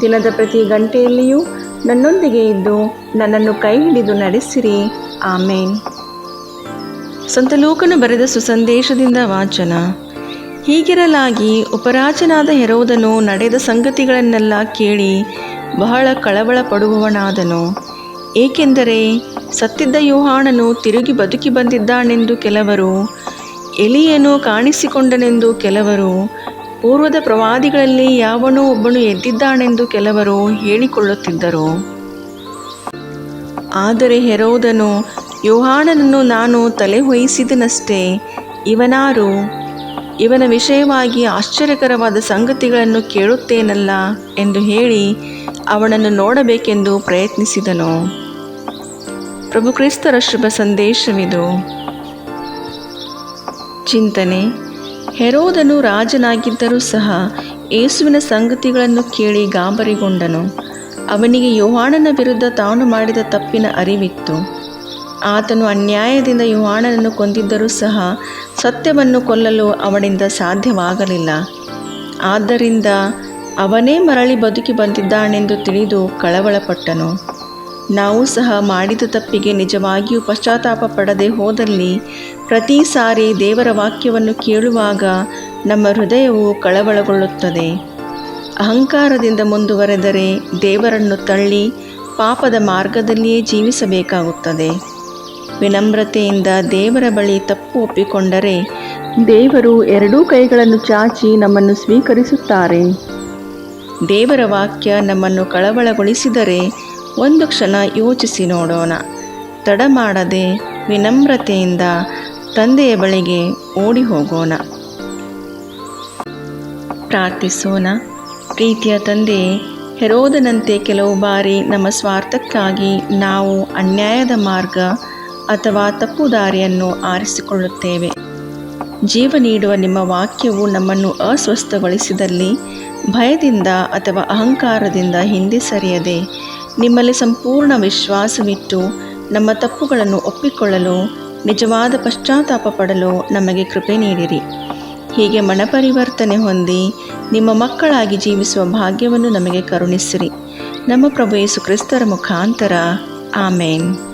ದಿನದ ಪ್ರತಿ ಗಂಟೆಯಲ್ಲಿಯೂ ನನ್ನೊಂದಿಗೆ ಇದ್ದು ನನ್ನನ್ನು ಕೈ ಹಿಡಿದು ನಡೆಸಿರಿ. ಆಮೇನ್. ಸಂತ ಬರೆದ ಸುಸಂದೇಶದಿಂದ ವಾಚನ. ಹೀಗಿರಲಾಗಿ ಉಪರಾಜನಾದ ಹೆರೋದನು ನಡೆದ ಸಂಗತಿಗಳನ್ನೆಲ್ಲ ಕೇಳಿ ಬಹಳ ಕಳವಳ ಪಡುವವನಾದನು ಏಕೆಂದರೆ ಸತ್ತಿದ್ದ ಯೋಹಾಣನು ತಿರುಗಿ ಬದುಕಿ ಬಂದಿದ್ದಾನೆಂದು ಕೆಲವರು, ಎಲಿಯನು ಕಾಣಿಸಿಕೊಂಡನೆಂದು ಕೆಲವರು ಪೂರ್ವದ ಪ್ರವಾದಿಗಳಲ್ಲಿ ಯಾವನೋ ಒಬ್ಬನು ಎದ್ದಿದ್ದಾನೆಂದು ಕೆಲವರು ಹೇಳಿಕೊಳ್ಳುತ್ತಿದ್ದರು. ಆದರೆ ಹೆರೋದನು, ಯೋಹಾನನನ್ನು ನಾನು ತಲೆ ಹೊಯಿಸಿದನಷ್ಟೇ ಇವನಾರು? ಇವನ ವಿಷಯವಾಗಿ ಆಶ್ಚರ್ಯಕರವಾದ ಸಂಗತಿಗಳನ್ನು ಕೇಳುತ್ತೇನಲ್ಲ? ಎಂದು ಹೇಳಿ ಅವನನ್ನು ನೋಡಬೇಕೆಂದು ಪ್ರಯತ್ನಿಸಿದನು. ಪ್ರಭು ಕ್ರಿಸ್ತರ ಶುಭ ಸಂದೇಶವಿದು. ಚಿಂತನೆ ಹೆರೋದನು ರಾಜನಾಗಿದ್ದರೂ ಸಹ ಯೇಸುವಿನ ಸಂಗತಿಗಳನ್ನು ಕೇಳಿ ಗಾಬರಿಗೊಂಡನು. ಅವನಿಗೆ ಯೋಹಾಣನ ವಿರುದ್ಧ ತಾನು ಮಾಡಿದ ತಪ್ಪಿನ ಅರಿವಿತ್ತು. ಆತನು ಅನ್ಯಾಯದಿಂದ ಯೋಹಾಣನನ್ನು ಕೊಂದಿದ್ದರೂ ಸಹ ಸತ್ಯವನ್ನು ಕೊಲ್ಲಲು ಅವನಿಂದ ಸಾಧ್ಯವಾಗಲಿಲ್ಲ. ಆದ್ದರಿಂದ ಅವನೇ ಮರಳಿ ಬದುಕಿ ಬಂದಿದ್ದಾನೆಂದು ತಿಳಿದು ಕಳವಳಪಟ್ಟನು. ನಾವು ಸಹ ಮಾಡಿದ ತಪ್ಪಿಗೆ ನಿಜವಾಗಿಯೂ ಪಶ್ಚಾತ್ತಾಪ ಪಡದೆ ಹೋದಲ್ಲಿ, ಪ್ರತಿ ಸಾರಿ ದೇವರ ವಾಕ್ಯವನ್ನು ಕೇಳುವಾಗ ನಮ್ಮ ಹೃದಯವು ಕಳವಳಗೊಳ್ಳುತ್ತದೆ. ಅಹಂಕಾರದಿಂದ ಮುಂದುವರೆದರೆ ದೇವರನ್ನು ತಳ್ಳಿ ಪಾಪದ ಮಾರ್ಗದಲ್ಲಿಯೇ ಜೀವಿಸಬೇಕಾಗುತ್ತದೆ. ವಿನಮ್ರತೆಯಿಂದ ದೇವರ ಬಳಿ ತಪ್ಪು ಒಪ್ಪಿಕೊಂಡರೆ ದೇವರು ಎರಡೂ ಕೈಗಳನ್ನು ಚಾಚಿ ನಮ್ಮನ್ನು ಸ್ವೀಕರಿಸುತ್ತಾರೆ. ದೇವರ ವಾಕ್ಯ ನಮ್ಮನ್ನು ಕಳವಳಗೊಳಿಸಿದರೆ ಒಂದು ಕ್ಷಣ ಯೋಚಿಸಿ ನೋಡೋಣ. ತಡ ಮಾಡದೆ ವಿನಮ್ರತೆಯಿಂದ ತಂದೆಯ ಬಳಿಗೆ ಓಡಿ ಹೋಗೋಣ. ಪ್ರಾರ್ಥಿಸೋಣ. ಪ್ರೀತಿಯ ತಂದೆ, ಹೆರೋದನಂತೆ ಕೆಲವು ಬಾರಿ ನಮ್ಮ ಸ್ವಾರ್ಥಕ್ಕಾಗಿ ನಾವು ಅನ್ಯಾಯದ ಮಾರ್ಗ ಅಥವಾ ತಪ್ಪು ದಾರಿಯನ್ನು ಆರಿಸಿಕೊಳ್ಳುತ್ತೇವೆ. ಜೀವ ನೀಡುವ ನಿಮ್ಮ ವಾಕ್ಯವು ನಮ್ಮನ್ನು ಅಸ್ವಸ್ಥಗೊಳಿಸಿದಲ್ಲಿ ಭಯದಿಂದ ಅಥವಾ ಅಹಂಕಾರದಿಂದ ಹಿಂದೆ ಸರಿಯದೆ ನಿಮ್ಮಲ್ಲಿ ಸಂಪೂರ್ಣ ವಿಶ್ವಾಸವಿಟ್ಟು ನಮ್ಮ ತಪ್ಪುಗಳನ್ನು ಒಪ್ಪಿಕೊಳ್ಳಲು, ನಿಜವಾದ ಪಶ್ಚಾತ್ತಾಪ ಪಡಲು ನಮಗೆ ಕೃಪೆ ನೀಡಿರಿ. ಹೀಗೆ ಮನಪರಿವರ್ತನೆ ಹೊಂದಿ ನಿಮ್ಮ ಮಕ್ಕಳಾಗಿ ಜೀವಿಸುವ ಭಾಗ್ಯವನ್ನು ನಮಗೆ ಕರುಣಿಸಿರಿ. ನಮ್ಮ ಪ್ರಭು ಯೇಸು ಕ್ರಿಸ್ತರ ಮುಖಾಂತರ. ಆಮೇನ್.